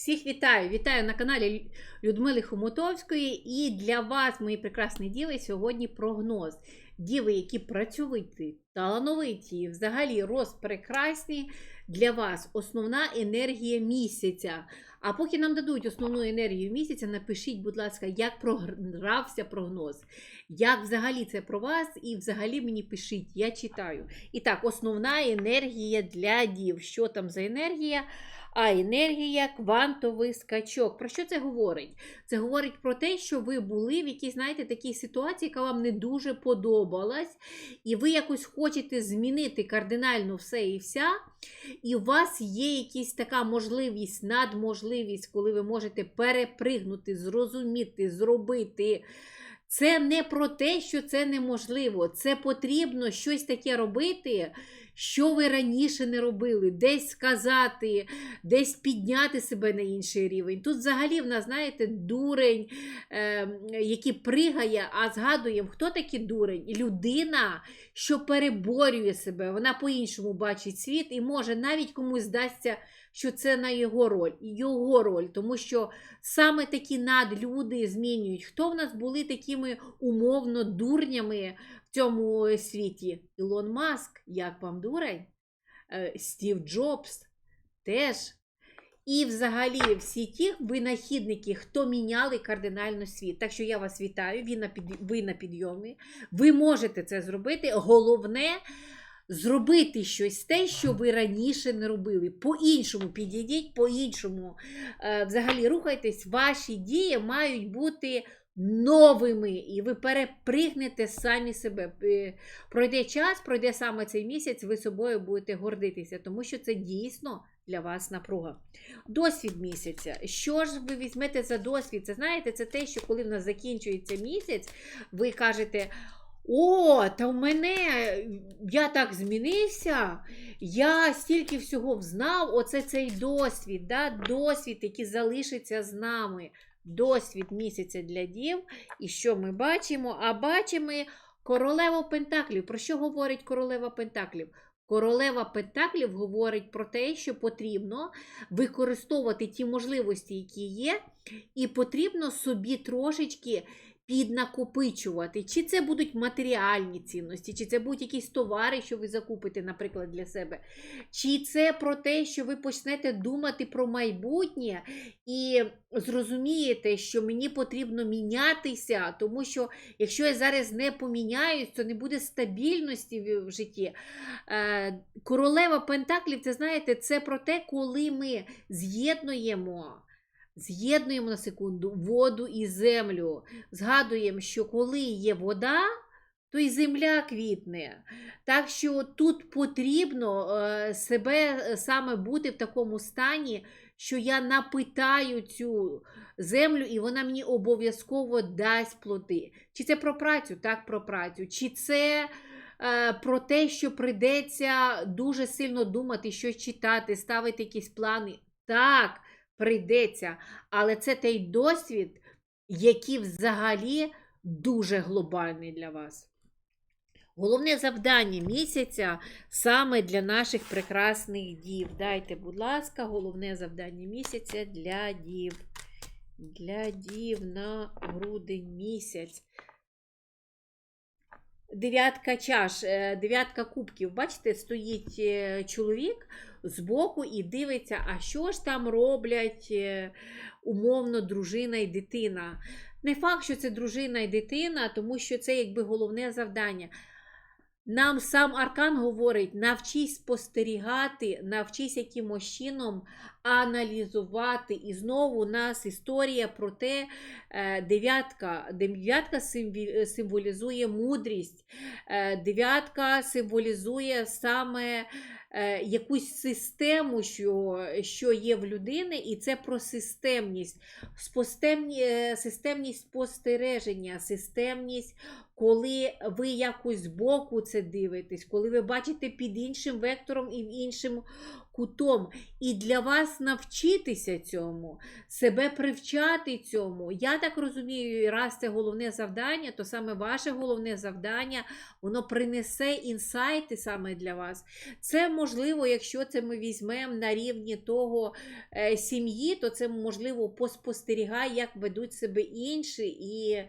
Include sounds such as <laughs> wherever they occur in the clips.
Всіх вітаю! Вітаю на каналі Людмили Хомутовської. І для вас, мої прекрасні діви, сьогодні прогноз. Діви, які працьовиті, талановиті, взагалі розпрекрасні. Для вас основна енергія місяця. А поки нам дадуть основну енергію місяця, напишіть, будь ласка, як програвся прогноз. Як взагалі це про вас, і взагалі мені пишіть, я читаю. І так, основна енергія для дів. Що там за енергія? А енергія квантовий скачок. Про що це говорить? Це говорить про те, що ви були в якійсь, знаєте, такій ситуації, яка вам не дуже подобалась, і ви якось хочете змінити кардинально все і вся. І у вас є якась така можливість, надможливість, коли ви можете перепригнути, зрозуміти, зробити. Це не про те, що це неможливо. Це потрібно щось таке робити, що ви раніше не робили, десь сказати, десь підняти себе на інший рівень. Тут взагалі в нас, знаєте, дурень, е, який пригає, а згадуємо, хто такий дурень? Людина, що переборює себе, вона по-іншому бачить світ і може навіть комусь здасться, що це на його роль, його роль, тому що саме такі надлюди змінюють. Хто в нас були такими умовно дурнями в цьому світі? Ілон Маск, як вам дурень? Е, Стів Джобс теж. І взагалі всі ті винахідники, хто міняли кардинально світ. Так що я вас вітаю, ви на, під... ви на підйомі. Ви можете це зробити. Головне зробити щось те, що ви раніше не робили. По-іншому підійдіть, по-іншому. Е, взагалі рухайтесь, ваші дії мають бути. Новими, і ви перепригнете самі себе. Е, Пройде час, пройде саме цей місяць, ви собою будете гордитися, тому що це дійсно для вас напруга. Досвід місяця. Що ж ви візьмете за досвід? Це знаєте, це те, що коли в нас закінчується місяць, ви кажете. О, та в мене я так змінився, я стільки всього взнав, оце цей досвід, да? досвід, який залишиться з нами. Досвід місяця для дів. І що ми бачимо? А бачимо королеву Пентаклів. Про що говорить королева Пентаклів? Королева Пентаклів говорить про те, що потрібно використовувати ті можливості, які є, і потрібно собі трошечки піднакопичувати. Чи це будуть матеріальні цінності, чи це будуть якісь товари, що ви закупите, наприклад, для себе. Чи це про те, що ви почнете думати про майбутнє і зрозумієте, що мені потрібно мінятися, тому що якщо я зараз не поміняюсь, то не буде стабільності в житті. Е, Королева Пентаклів, це знаєте, це про те, коли ми з'єднуємо. З'єднуємо на секунду воду і землю. Згадуємо, що коли є вода, то і земля квітне. Так що тут потрібно е, себе саме бути в такому стані, що я напитаю цю землю, і вона мені обов'язково дасть плоди. Чи це про працю? Так, про працю. Чи це е, про те, що прийдеться дуже сильно думати, щось читати, ставити якісь плани? Так прийдеться. Але це той досвід, який взагалі дуже глобальний для вас. Головне завдання місяця саме для наших прекрасних дів. Дайте, будь ласка, головне завдання місяця для дів. Для дів на грудень місяць. Дев'ятка чаш, е, дев'ятка кубків. Бачите, стоїть е, чоловік збоку і дивиться, а що ж там роблять е, умовно дружина і дитина. Не факт, що це дружина і дитина, тому що це якби головне завдання. Нам сам Аркан говорить: навчись спостерігати, навчись якимось чином аналізувати. І знову у нас історія про те, е, дев'ятка дев'ятка символізує мудрість, е, дев'ятка символізує саме якусь систему, що що є в людини, і це про системність, Спостемні, системність спостереження, системність. Коли ви якось збоку це дивитесь, коли ви бачите під іншим вектором і в іншому кутом. І для вас навчитися цьому, себе привчати цьому. Я так розумію, і раз це головне завдання, то саме ваше головне завдання, воно принесе інсайти саме для вас. Це можливо, якщо це ми візьмемо на рівні того е, сім'ї, то це можливо поспостерігай, як ведуть себе інші, і е,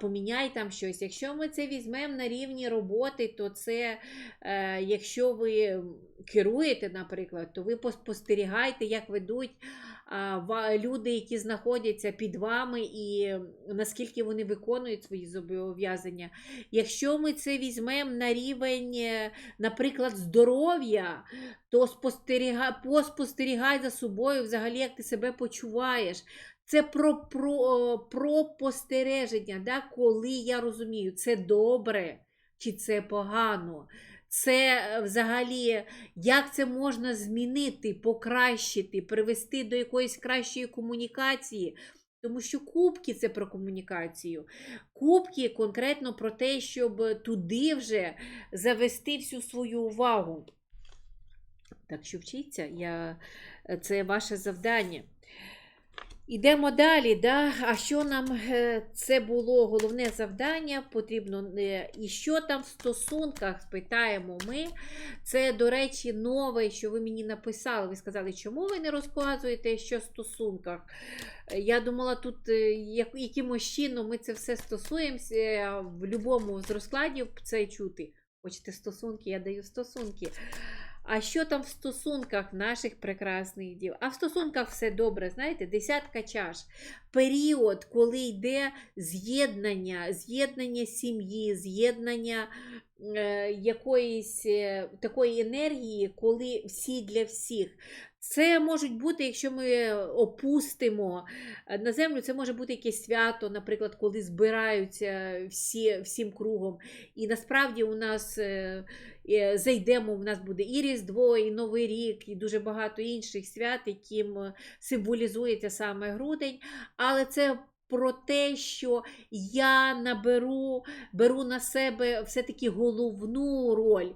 поміняй там щось. Якщо ми це візьмемо на рівні роботи, то це е, якщо ви керуєте, наприклад, то ви поспостерігайте, як ведуть люди, які знаходяться під вами, і наскільки вони виконують свої зобов'язання. Якщо ми це візьмемо на рівень, е, наприклад, здоров'я, то спостерігай, поспостерігай за собою, взагалі, як ти себе почуваєш. Це про, про, про постереження, да? коли я розумію, це добре чи це погано. Це е, взагалі, як це можна змінити, покращити, привести до якоїсь кращої комунікації. Тому що кубки це про комунікацію. Кубки конкретно про те, щоб туди вже завести всю свою увагу. Так що вчіться, я... е, це ваше завдання. Ідемо далі. Да? А що нам е, це було головне завдання? Потрібно е, і що там в стосунках, спитаємо ми. Це, до речі, нове, що ви мені написали. Ви сказали, чому ви не розказуєте, що в стосунках? Я думала, тут е, якимось чином ми це все стосуємося в будь-якому з розкладів це чути. Хочете стосунки, я даю стосунки. А що там в стосунках наших прекрасних дів? А в стосунках все добре, знаєте, десятка чаш. Період, коли йде з'єднання, з'єднання сім'ї, з'єднання е, якоїсь е, такої енергії, коли всі для всіх. Це можуть бути, якщо ми опустимо е, на землю, це може бути якесь свято, наприклад, коли збираються всі, всім кругом. І насправді у нас е, е, зайдемо, у нас буде і Різдво, і Новий рік, і дуже багато інших свят, яким е, символізується саме грудень. Але це про те, що я наберу, беру на себе все-таки головну роль.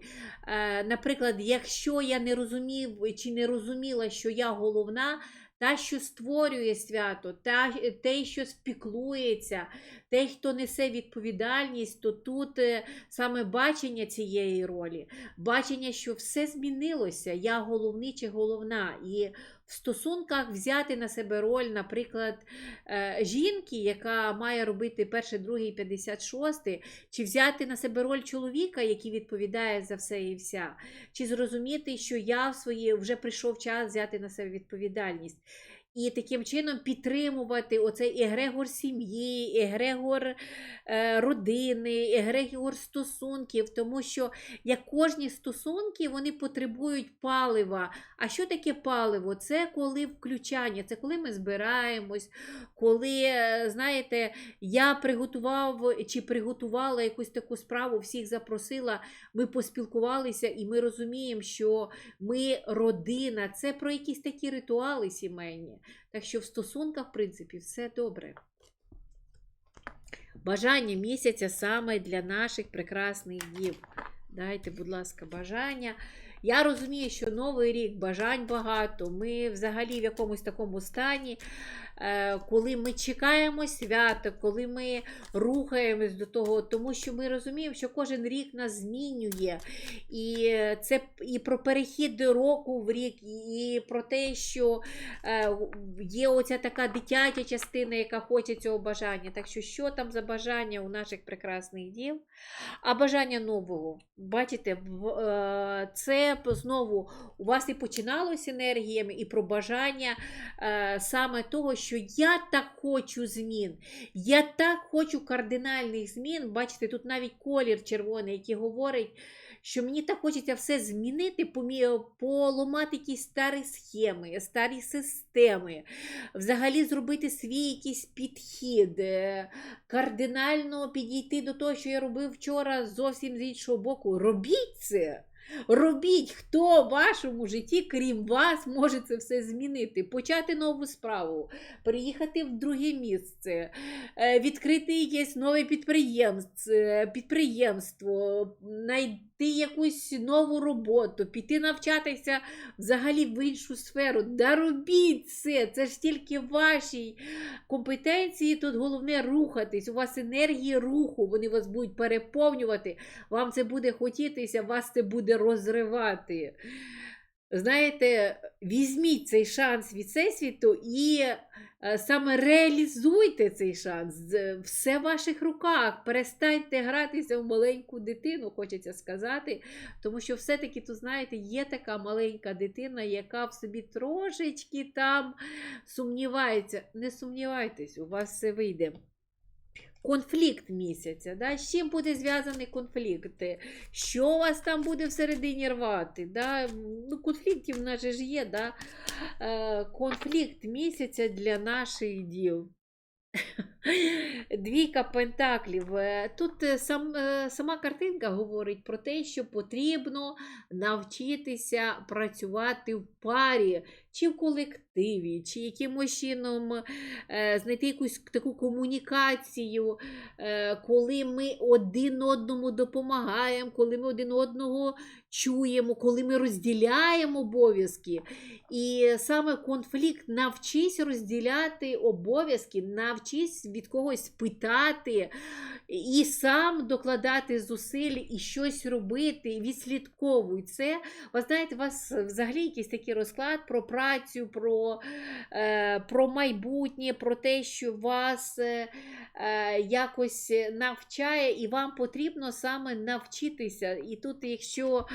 Е, Наприклад, якщо я не розумів чи не розуміла, що я головна, та, що створює свято, та, те, що спіклується, те, хто несе відповідальність, то тут е, саме бачення цієї ролі, бачення, що все змінилося, я головний чи головна. І в стосунках взяти на себе роль, наприклад, е, жінки, яка має робити перший, другий, 56, чи взяти на себе роль чоловіка, який відповідає за все і вся, чи зрозуміти, що я в своїй вже прийшов час взяти на себе відповідальність. І таким чином підтримувати оцей егрегор сім'ї, егрегор е, родини, егрегор стосунків, тому що як кожні стосунки вони потребують палива. А що таке паливо? Це коли включання, це коли ми збираємось, коли, е, знаєте, я приготував чи приготувала якусь таку справу, всіх запросила, ми поспілкувалися і ми розуміємо, що ми родина, це про якісь такі ритуали сімейні. Так що в стосунках, в принципі, все добре. Бажання місяця саме для наших прекрасних дів. Дайте, будь ласка, бажання. Я розумію, що новий рік бажань багато. Ми взагалі в якомусь такому стані, е, коли ми чекаємо свята, коли ми рухаємось до того, тому що ми розуміємо, що кожен рік нас змінює. І це і про перехід року в рік, і про те, що е, є оця така дитяча частина, яка хоче цього бажання. Так що, що там за бажання у наших прекрасних дів? А бажання нового. Бачите, е, знову у вас і починалося енергіями, і про бажання е, саме того, що я так хочу змін. Я так хочу кардинальних змін. Бачите, тут навіть колір червоний, який говорить, що мені так хочеться все змінити, поламати якісь старі схеми, старі системи, взагалі зробити свій якийсь підхід, е, кардинально підійти до того, що я робив вчора зовсім з іншого боку. Робіть це! Робіть, хто в вашому житті, крім вас, може це все змінити, почати нову справу, переїхати в друге місце, е, відкрити якесь нове підприємство, підприємство, най- знайти якусь нову роботу, піти навчатися взагалі в іншу сферу. Да робіть це, це ж тільки ваші компетенції. Тут головне рухатись. У вас енергії руху, вони вас будуть переповнювати, вам це буде хотітися, вас це буде розривати. Знаєте, візьміть цей шанс від всесвіту і е, саме реалізуйте цей шанс. Все в ваших руках. Перестаньте гратися в маленьку дитину, хочеться сказати. Тому що все-таки, тут, знаєте, є така маленька дитина, яка в собі трошечки там сумнівається. Не сумнівайтесь, у вас все вийде. Конфлікт місяця. Да? З чим буде зв'язаний конфлікт? Що вас там буде всередині рвати? Да? Ну, конфліктів в нас же ж є. Да? Е, конфлікт місяця для наших дів. Двійка пентаклів. Е, Тут е, сам, е, сама картинка говорить про те, що потрібно навчитися працювати в парі, чи в колективі, чи якимось чином знайти якусь таку комунікацію, коли ми один одному допомагаємо, коли ми один одного чуємо, коли ми розділяємо обов'язки. І саме конфлікт навчись розділяти обов'язки, навчись від когось питати і сам докладати зусиль і щось робити, відслідковуй це. Ви знаєте, у вас взагалі якийсь такий розклад про працю, про, е, про майбутнє, про те, що вас е, е, якось навчає, і вам потрібно саме навчитися. І тут, якщо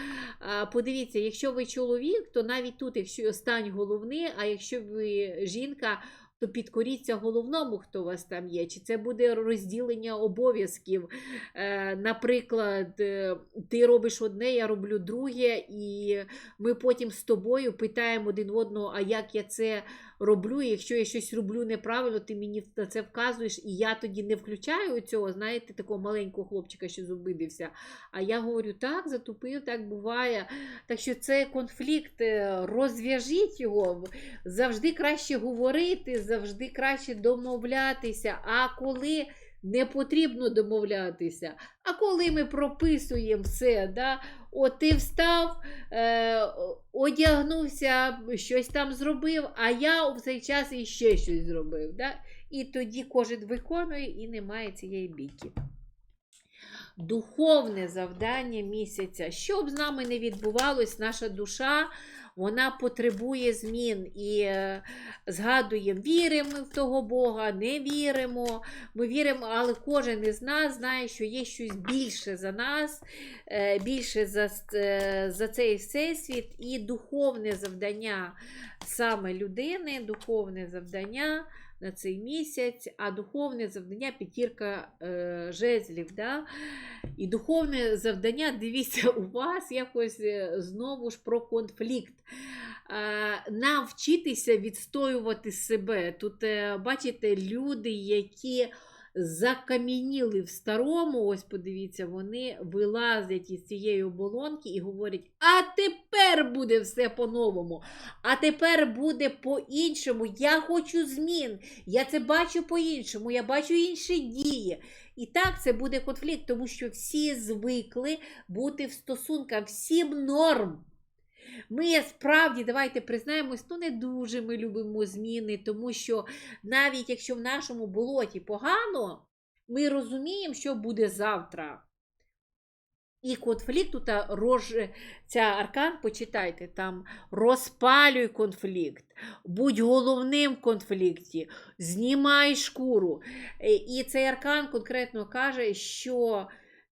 подивіться, якщо ви чоловік, то навіть тут, якщо стань головний, а якщо ви жінка, то підкоріться головному, хто у вас там є. Чи це буде розділення обов'язків? Е, наприклад, е, ти робиш одне, я роблю друге, і ми потім з тобою питаємо один одного, а як я це роблю, і якщо я щось роблю неправильно, ти мені на це вказуєш, і я тоді не включаю цього, знаєте, такого маленького хлопчика, що зубидився. А я говорю, так, затупив, так буває. Так що це конфлікт, е, розв'яжіть його. Завжди краще говорити, завжди краще домовлятися. А коли не потрібно домовлятися, а коли ми прописуємо все, да, от ти встав, е, одягнувся, щось там зробив, а я в цей час іще щось зробив. Да? І тоді кожен виконує і немає цієї бійки. Духовне завдання місяця. Що б з нами не відбувалось, наша душа вона потребує змін. І е, згадуємо, віримо в того Бога, не віримо. Ми віримо, але кожен із нас знає, що є щось більше за нас, е, більше за, е, за цей всесвіт, і духовне завдання саме людини, духовне завдання. На цей місяць, а духовне завдання п'ятірка е, жезлів. Да? І духовне завдання, <laughs> дивіться, у вас якось е, знову ж про конфлікт. Е, навчитися відстоювати себе. Тут, е, бачите, люди, які закам'яніли в старому, ось подивіться, вони вилазять із цієї оболонки і говорять: а тепер буде все по-новому, а тепер буде по-іншому. Я хочу змін. Я це бачу по-іншому, я бачу інші дії. І так це буде конфлікт, тому що всі звикли бути в стосунках, всім норм. Ми справді, давайте признаємось, ну не дуже ми любимо зміни, тому що навіть якщо в нашому болоті погано, ми розуміємо, що буде завтра. І конфлікт тут рож... ця аркан, почитайте, там розпалюй конфлікт, будь головним в конфлікті, знімай шкуру. Е, І цей аркан конкретно каже, що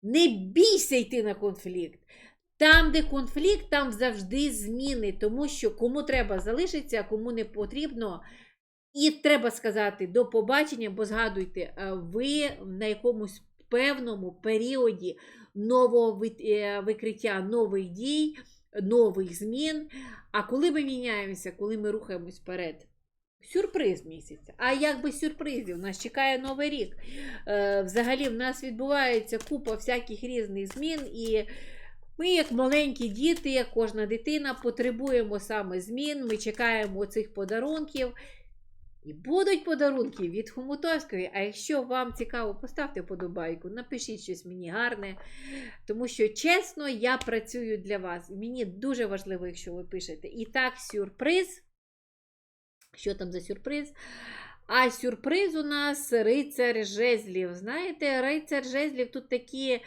не бійся йти на конфлікт. Там, де конфлікт, там завжди зміни, тому що кому треба залишиться, кому не потрібно. І треба сказати до побачення, бо згадуйте, е, ви на якомусь певному періоді нового е, викриття нових дій, нових змін. А коли ми міняємося, коли ми рухаємось вперед? Сюрприз місяця. А як без сюрпризів? Нас чекає новий рік. Е, взагалі, в нас відбувається купа всяких різних змін. і ми, як маленькі діти, як кожна дитина, потребуємо саме змін. Ми чекаємо цих подарунків. І будуть подарунки від Хомутовської. А якщо вам цікаво, поставте вподобайку, напишіть щось мені гарне. Тому що, чесно, я працюю для вас. Мені дуже важливо, якщо ви пишете. І так, сюрприз. Що там за сюрприз? А сюрприз у нас рицар жезлів. Знаєте, рицар жезлів тут такі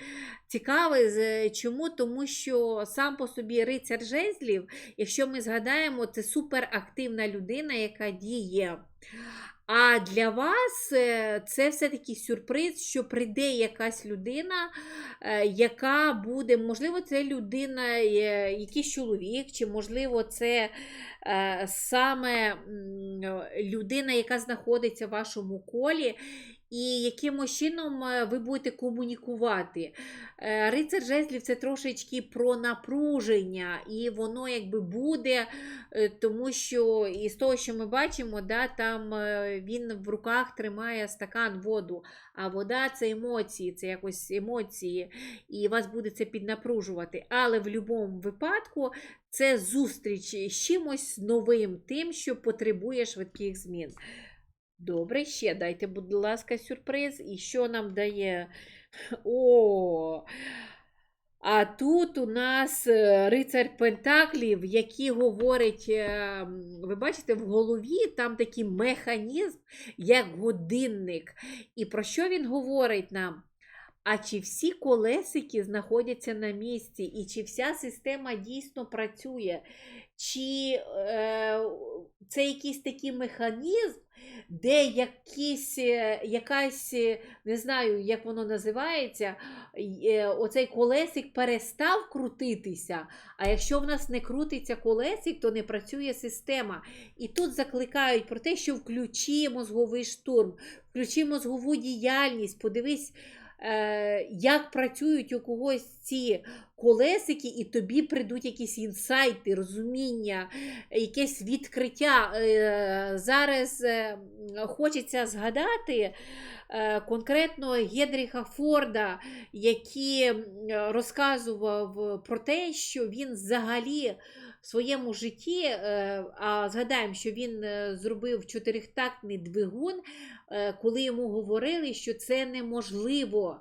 цікавий. з- Чому? Тому що сам по собі рицар жезлів, якщо ми згадаємо, це суперактивна людина, яка діє. А для вас е, це все-таки сюрприз, що прийде якась людина, е, яка буде, можливо, це людина, е, якийсь чоловік, чи можливо, це саме людина, яка знаходиться в вашому колі, і якимось чином е, ви будете комунікувати. Е, Рицар жезлів це трошечки про напруження, і воно якби буде, е, тому що із того, що ми бачимо, да, там е, він в руках тримає стакан воду, а вода це емоції, це якось емоції, і вас буде це піднапружувати. Але в будь-якому випадку це зустріч з чимось новим, тим, що потребує швидких змін. Добре, ще дайте, будь ласка, сюрприз. І що нам дає? <laughs> О! А тут у нас е, рицар Пентаклів, який говорить, е, ви бачите, в голові там такий механізм, як годинник. І про що він говорить нам? А чи всі колесики знаходяться на місці, і чи вся система дійсно працює? Чи е, це якийсь такий механізм, де якісь, е, якась, е, не знаю, як воно називається, е, оцей колесик перестав крутитися. А якщо в нас не крутиться колесик, то не працює система. І тут закликають про те, що включи мозговий штурм, включи мозгову діяльність, подивись. Е, Як працюють у когось ці колесики, і тобі прийдуть якісь інсайти, розуміння, якесь відкриття. Е, Зараз е, хочеться згадати конкретно Генріха Форда, який розказував про те, що він взагалі своєму житті, е, а згадаємо, що він е, зробив чотирихтактний двигун, е, коли йому говорили, що це неможливо.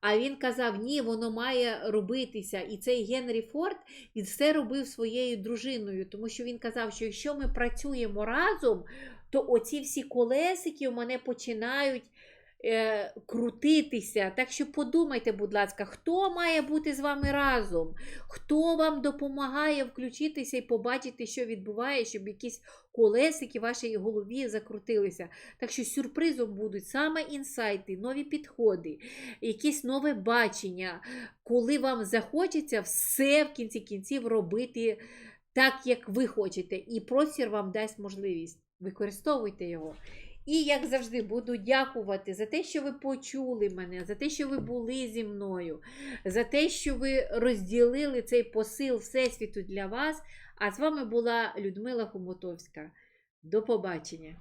А він казав, ні, воно має робитися. І цей Генрі Форд він все робив своєю дружиною, тому що він казав, що якщо ми працюємо разом, то оці всі колесики у мене починають е, крутитися. Так що подумайте, будь ласка, хто має бути з вами разом? Хто вам допомагає включитися і побачити, що відбувається, щоб якісь колесики в вашій голові закрутилися. Так що сюрпризом будуть саме інсайти, нові підходи, якесь нове бачення, коли вам захочеться все в кінці кінців робити так, як ви хочете. І простір вам дасть можливість. Використовуйте його. І, як завжди, буду дякувати за те, що ви почули мене, за те, що ви були зі мною, за те, що ви розділили цей посил Всесвіту для вас. А з вами була Людмила Хомотовська. До побачення!